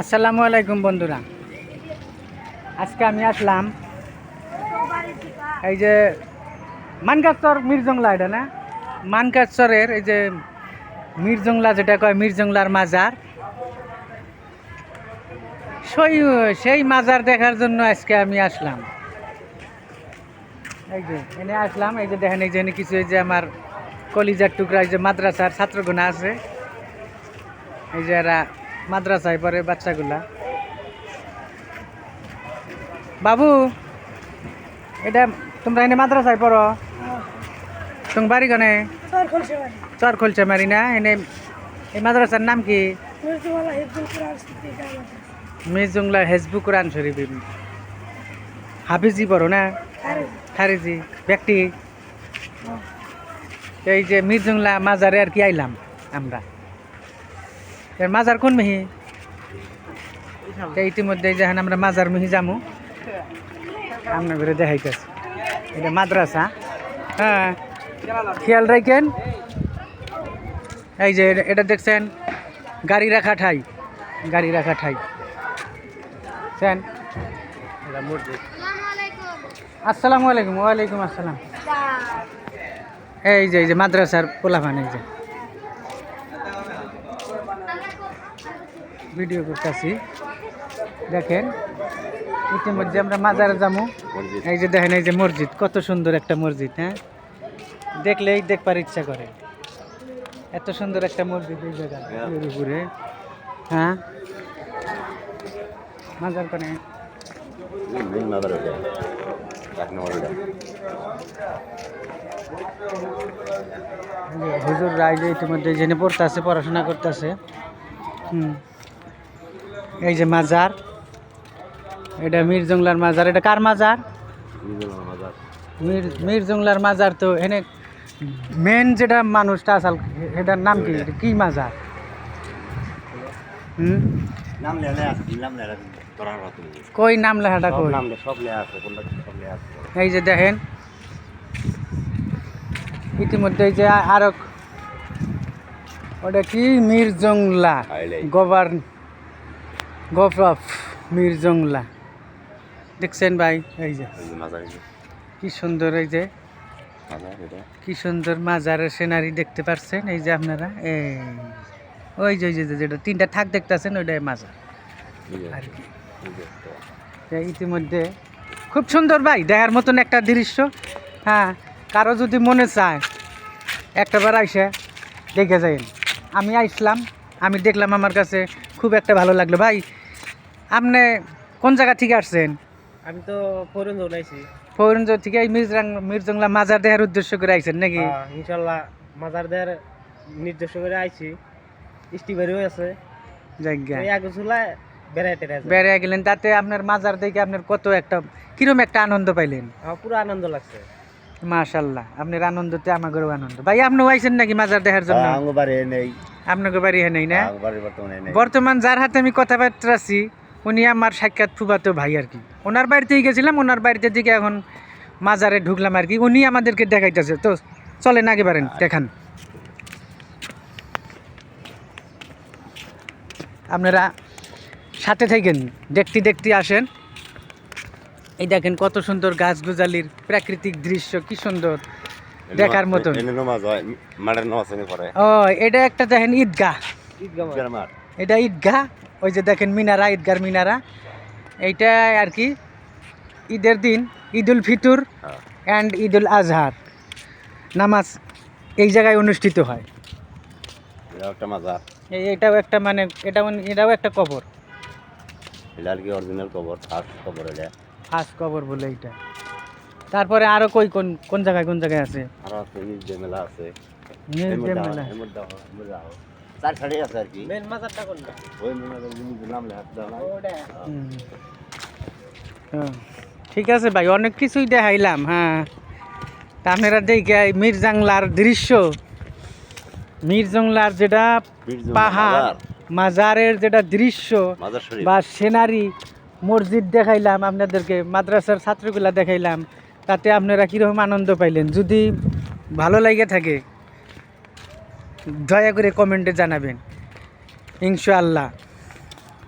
আসসালামু আলাইকুম বন্ধুরা। আজকে আমি আসলাম এই যে মানকাচর মির্জংলা, এটা না? মানকাচরের এই যে মির্জংলা যেটা কয়, মির্জংলার মাজার। সেই সেই মাজার দেখার জন্য আজকে আমি আসলাম। এই যে, এনে আসলাম। এই যে দেখেন, এই যে কিছু, এই যে আমার কলিজার টুকরা, এই যে মাদ্রাসার ছাত্রগণা আছে। এই যে এরা মাদ্রাসায় পড়ে বাচ্চাগুলা। বাবু এটা তোমরা এনে মাদ্রাসায় পড়ো? তোমার বাড়ি। চর খুলছে মারি না? এনে এই মাদ্রাসার নাম কি? মির্জুংলা হেজবু কোরআন শরীফ। হাফিজি পড়ো না? খারিজি। ব্যক্তি? এই যে মির্জুংলা মাজারে আর কি আইলাম আমরা। এর মাজার কোন মিহি? ইতিমধ্যে যেখানে আমরা মাজার মিহি যামু। আমরা ঘুরে দেখাইতেছি। এটা মাদ্রাসা হ্যাঁ। খেয়াল রাখেন এই যে এটা- দেখছেন গাড়ি রাখা ঠাই। গাড়ি রাখা ঠাই। সেন। আসসালামু আলাইকুম। ওয়ালাইকুম আসসালাম। এই যে এই যে মাদ্রাসার পোলাপান এই যে। ভিডিও করতেছি। দেখেন ইতিমধ্যে আমরা মাজারে যাব এই যে দেখেন এই যে মসজিদ কত সুন্দর একটা মসজিদ হ্যাঁ? দেখলেই দেখবার ইচ্ছা করে। এত সুন্দর একটা মসজিদ এই জায়গায় এর উপরে হ্যাঁ? মাজার করে হুজুর যে ইতিমধ্যে জেনে পড়তেছে পড়াশোনা করতেছে। হুম। এই যে মাজার। এটা মীর জংলার মাজার। এটা কার মাজার? মীর মীর জংলার মাজার তো এনে মেন যেটা মানুষটা আসাল এটার নাম কি? কি মাজার? হুম? কই নাম লেখাটা কই? এই যে দেখেন। ইতিমধ্যে এই যে আরও ওটা কি? মীর জংলা. গভর্ন গভর্নর মীর জংলা দেখছেন ভাই? এই যে। কি সুন্দর এই যে। কি সুন্দর মাজারের সিনারি দেখতে পাচ্ছেন এই যে আপনারা। এই ওই যে যে যেটা তিনটা থাক দেখতেছেন ওইটাই মাজার। আর কি। ইতিমধ্যে খুব সুন্দর ভাই দেখার মতন একটা দৃশ্য। হ্যাঁ কারও যদি মনে চায় একটাবার আইসে দেখে যাইন আমি আইসলাম আমি দেখলাম আমার কাছে খুব একটা ভালো লাগল। ভাই আপনি কোন জায়গা থেকে আসছেন? আমি তো ফরিন জনাইছি ফৌরঞ্জ থেকে এই মির্জাং মির্জংলা মাজার দেখার উদ্দেশ্য করে আইছেন নাকি? ইনশাল্লাহ মাজার দেয়ার নির্দেশ করে আইছি। স্টিবারিও আছে। জায়গা এই আগে চুলায় বেড়াইতে আছে বেড়ে গেলেন তাতে আপনার মাজার দেখে আপনার কত একটা কিরম একটা আনন্দ পাইলেন? আমার পুরো আনন্দ লাগছে। মাশাল্লাহ আপনার আনন্দতে আমাদেরও আনন্দ। ভাই আপনিও আইছেন নাকি মাজার দেখার জন্য? আঙ্গ বাড়ি নেই। আপনাকে বাড়ি হ্যাঁ নেই না? বর্তমানে যার হাতে আমি কথাবার্তা আছি উনি আমার সাক্ষাৎ ফুবাতো ভাই আর কি। ওনার বাড়িতেই গেছিলাম ওনার বাড়িতে দিকে এখন মাজারে ঢুকলাম আর কি। উনি আমাদেরকে দেখাইতেছে। তো চলেন আগে পারেন দেখান। আপনারা সাথে থাকেন দেখতে দেখতে আসেন। এই দেখেন কত সুন্দর গাছ গুজালির প্রাকৃতিক দৃশ্য কি সুন্দর। দেখার মতন। এনে হয় মাঠের নমাজ পড়ে। ও এটা একটা দেখেন ঈদগাহ। ঈদগাহ মাঠ। এটা ঈদগাহ ওই যে দেখেন মিনারা ঈদগার মিনারা। এইটা আর কি ঈদের দিন ঈদুল ফিতর হ্যাঁ। অ্যান্ড ঈদুল আজহার। নামাজ এই জায়গায় অনুষ্ঠিত হয়। এটা একটা মাজার। এই এটাও একটা মানে এটাও এটাও একটা কবর। এটা আর কি অরিজিনাল কবর ফার্স্ট কবর এটা। ফার্স্ট কবর বলে এইটা। তারপরে আরও কই কোন কোন জায়গায় কোন জায়গায় আছে? আরও আছে মিউজিয়াম মেলা আছে। মেলা চার সাড়ে আছে আর কি। মেন মাজারটা কোনটা? ওই মনে হয় জিনিসের নাম লেখা হুম। হ্যাঁ, ঠিক আছে ভাই অনেক কিছুই দেখাইলাম হ্যাঁ। আপনারা দেখে মির্জাংলার দৃশ্য। মির্জংলার যেটা পাহাড় মাজারের যেটা দৃশ্য বা সেনারি মসজিদ দেখাইলাম আপনাদেরকে মাদ্রাসার ছাত্রগুলা দেখাইলাম। তাতে আপনারা কীরকম আনন্দ পাইলেন? যদি ভালো লাগে থাকে দয়া করে কমেন্টে জানাবেন। ইনশাআল্লাহ।